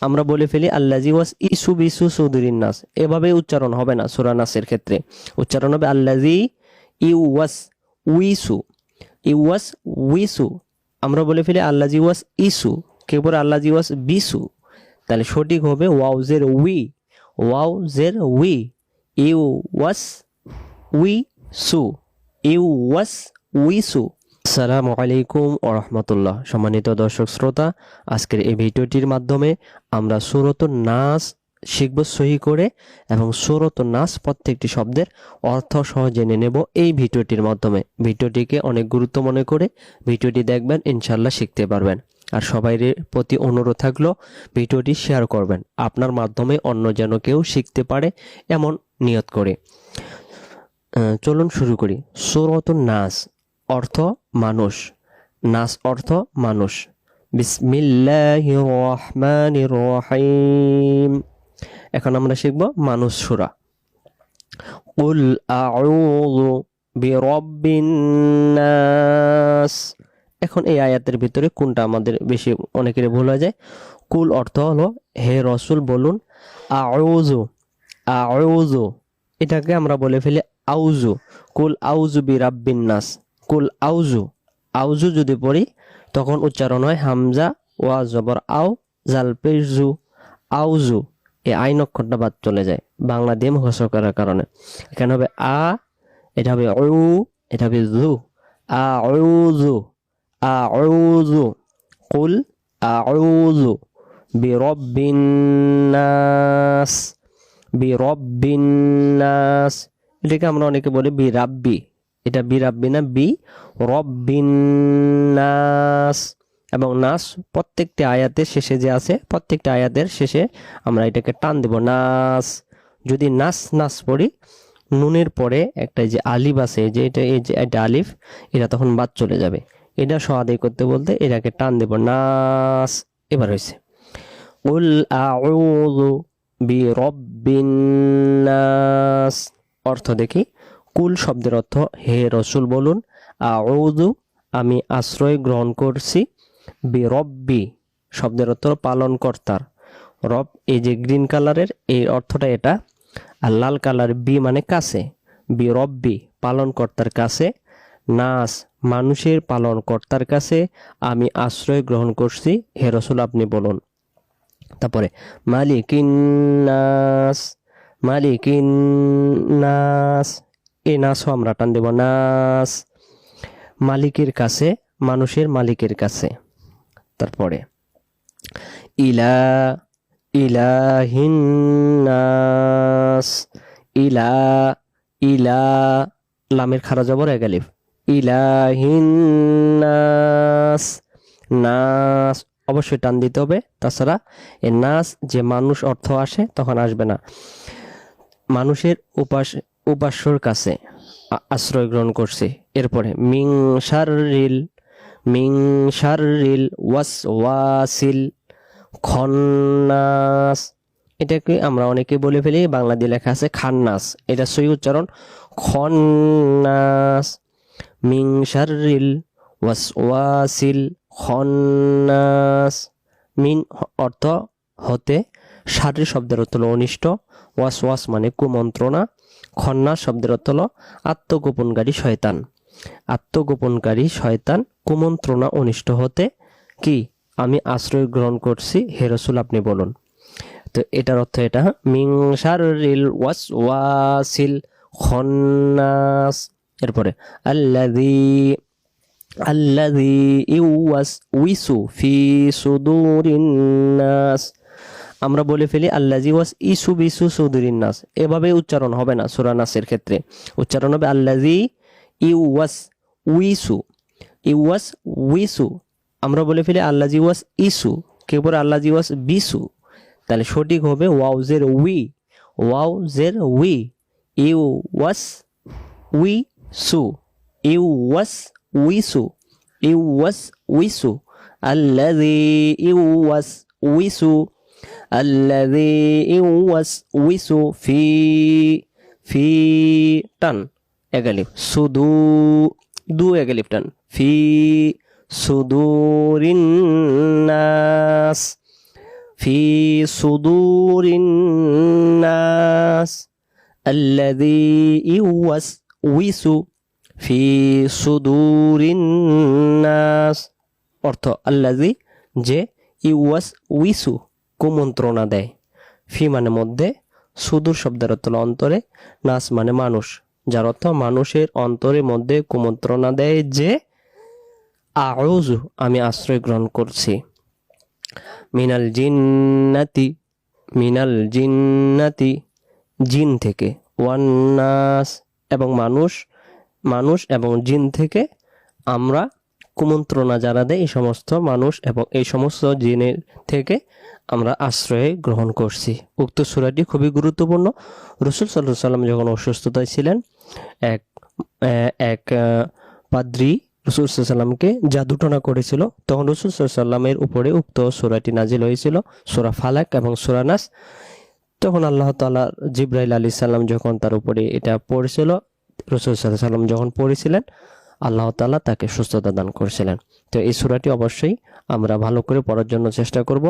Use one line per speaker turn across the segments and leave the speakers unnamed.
আমরা বলে ফেলি আল্লাজি ওয়াস ইসু বিসু সুদুরিন নাস। এভাবে উচ্চারণ হবে না সুরা নাসের ক্ষেত্রে। উচ্চারণ হবে আল্লাজি ইউ ওয়াস উইসু ইউ ওয়াস উইসু আমরা বলে ফেলি আল্লাজি ওয়াস ইসু কেউ বলে আল্লাজি ওয়াস বিসু তাহলে সঠিক হবে ওয়াউজের উই। ওয়াউজের উই। ইউ ওয়াস উই সু ইউ ওয়াস উইসু আসসালামু আলাইকুম ও রহমতুল্লাহ। সম্মানিত দর্শক শ্রোতা, আজকের এই ভিডিওটির মাধ্যমে আমরা সুরত নাচ শিখব সহি করে এবং সুরত নাচ প্রত্যেকটি শব্দের অর্থ সহ জেনে নেব এই ভিডিওটির মাধ্যমে। ভিডিওটিকে অনেক গুরুত্ব মনে করে ভিডিওটি দেখবেন ইনশাল্লাহ শিখতে পারবেন। আর সবাইয়ের প্রতি অনুরোধ থাকল, ভিডিওটি শেয়ার করবেন। আপনার মাধ্যমে অন্য যেন কেউ শিখতে পারে এমন নিয়ত করে। চলুন শুরু করি। সুরত নাস অর্থ মানুষ। নাস অর্থ মানুষ। বিসমিল্লাহির রহিম এখন আমরা শিখব মানুষ সুরা। কুল আউযু নাস। এখন এই আয়াতের ভিতরে কোনটা আমাদের বেশি অনেকের ভুল হয়ে যায়? কুল অর্থ হলো, হে রসুল বলুন, আউযু আউযু। এটাকে আমরা বলে ফেলি আউজু কুল আউজু বি রাব্বিন নাস। কুল আউজু আউজু যদি পড়ি, তখন উচ্চারণ হয় হামজা, ওয়া, জবর, আও, জাল পেজু আউজু, এই আইন অক্ষরটা বাদ চলে যায়। বাংলা দিয়ে মুখস্থ করার কারণে। এখানে হবে আ, এটা হবে উ, এটা হবে জু। আ উজু আ উজু কুল আউজু, বিরব্বিন নাস বিরব্বিন নাস। এটাকে আমরা অনেকে বলি বি রাব্বি এটা বি রাব্বি না? বি রব্বিন নাস। এবং নাস প্রত্যেকটি আয়াতের শেষে যে আছে, প্রত্যেকটি আয়াতের শেষে আমরা এটাকে টান দেব, নাস। যদি নাস নাস পড়ি, নুনের পরে একটা যে আলিফ আছে, যে এটা, এই যে একটা আলিফ, এটা তখন বাদ চলে যাবে। এটা সহ আদায় করতে বলতে এটাকে টান দেব, নাস। এবার হয়েছে উল আউযু বিরব্বিন নাস। অর্থ দেখি। কুল শব্দের অর্থ, হে রসুল, বলুন, আউযু, আমি আশ্রয় গ্রহণ করছি বিরব্বি শব্দের অর্থ পালন কর্তার রব এই যে গ্রিন কালারের, এই অর্থটা এটা, আর লাল কালার বি মানে কাছে। বিরব্বি পালন কর্তার কাছে। নাস, মানুষের পালন কর্তার কাছে। আমি আশ্রয় গ্রহণ করছি, হে রসুল, আপনি বলুন তারপরে মালিকিন নাস মালিকিন নাস এই নাসও আমরা টান দেব নাস মালিকের কাছে, মানুষের মালিকের কাছে। তারপরে, ইলা, ইলাহিন নাস। ইলা ইলা, লামের খারা জবর এগালিফ ইলাহিন নাস। নাস, অবশ্যই টান দিতে হবে। তাছাড়া, এ নাস, যে মানুষ অর্থ আসে, তখন আসবে না। মানুষের উপাস উপাস্যর কাছে আশ্রয় গ্রহণ করছে। এরপরে, মিং শারিল মিং শারিল ওয়াস ওয়াসিল খন্নাস। এটাকে আমরা অনেকে বলে ফেলি বাংলা দিয়ে লেখা আছে খান্নাস। এটা সই উচ্চারণ খন্নাস। মিং শারিল ওয়াস ওয়াসিল খন্নাস। মিন অর্থ হতে, শারীর শব্দের অর্থ অনিষ্ট। ওয়াস ওয়াস মানে কুমন্ত্রণা। খন্নাস শব্দের অর্থ হলো আত্মগোপনকারী শয়তান। আত্মগোপনকারী শয়তান কুমন্ত্রণা অনিষ্ট হতে কি? আমি আশ্রয় গ্রহণ করছি, হে রসুল, আপনি বলুন। তো এটার অর্থ এটা, মিং শারিল ওয়াস ওয়াসিল খন্নাস। এরপরে, আল্লাযী আল্লাযী ইউয়াস উইসু ফি সুদুরিন নাস। আমরা বলে ফেলি আল্লাজি ওয়াস ইসু বিসু সুদুরিন নাস। এভাবে উচ্চারণ হবে না সূরা নাসের ক্ষেত্রে। উচ্চারণ হবে আল্লাজি ইউয়াস উইসু ইউয়াস উইসু আমরা বলে ফেলি আল্লাজি ওয়াস ইসু কেউ বলে আল্লাজি ওয়াস বিসু তাহলে সঠিক হবে ওয়াউজের উই। ওয়াউজের উই। ইউ ওয়াস উই সু ইউ ওয়াস উইসু ইউ ওয়াস উইসু আল্লাযী ইউ ওয়াস উইসু আল্লাযী ইউওয়াসউইসু ফি ফি টান এগালিফ সুদু, দু এগালিফ টান ফি সুদুরিন নাস। ফি সুদুরিন নাস। আল্লাযী ইউওয়াসউইসু ফি সুদুরিন নাস। অর্থ আল্লাযী যে ইউওয়াসউইসু কুমন্ত্রণা দেয়। ফি মানে মধ্যে, সুদূর শব্দের অর্থ অন্তরে, নাস মানে মানুষ, যার অর্থ মানুষের অন্তরের মধ্যে কুমন্ত্রণা দেয় যে আউজু আমি আশ্রয় গ্রহণ করছি। মিনাল জিন্নাতি মিনাল জিন্নাতি, জিন থেকে ওয়ান্নাস এবং মানুষ মানুষ এবং জিন থেকে আমরা কুমন্ত্রণা যারা দেয় এই সমস্ত মানুষ এবং এই সমস্ত জিনের থেকে আমরা আশ্রয় গ্রহণ করছি। উক্ত সুরাটি খুবই গুরুত্বপূর্ণ। রসুল সাল্লাহ সাল্লাম যখন অসুস্থতায় ছিলেন, এক এক পাদ্রী রসুল সাল্লামকে জাদুটনা করেছিল। তখন রসুল সাল্লামের উপরে উক্ত সুরাটি নাজিল হয়েছিল, সুরা ফালাক এবং সুরা নাস। তখন আল্লাহ তালা জিব্রাইল আলী সাল্লাম যখন তার উপরে এটা পড়েছিল, রসুল সাল্লাম যখন পড়েছিলেন আল্লাহ তালা তাকে সুস্থতা দান করেছিলেন তো এই সুরাটি অবশ্যই আমরা ভালো করে পড়ার জন্য চেষ্টা করব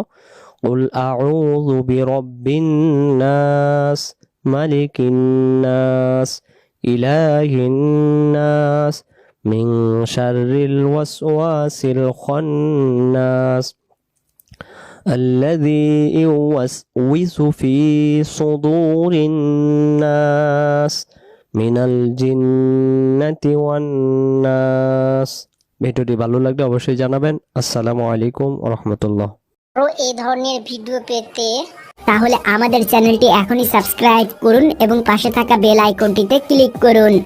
উল আউযু বিরাব্বিন নাস মালিকিন নাস ইলাহিন নাস মিন শাররিল ওয়াসওয়াসিল খান্নাস الذي يوسوس في صدور الناس মিনাল জিন্নাতি ওয়ান্নাস ভিডিওটি ভালো লাগলে অবশ্যই জানাবেন। আসসালামু আলাইকুম রহমতুল্লাহ।
আরও এই ধরনের ভিডিও পেতে তাহলে আমাদের চ্যানেলটি এখনই সাবস্ক্রাইব করুন এবং পাশে থাকা বেল আইকনটিতে ক্লিক করুন।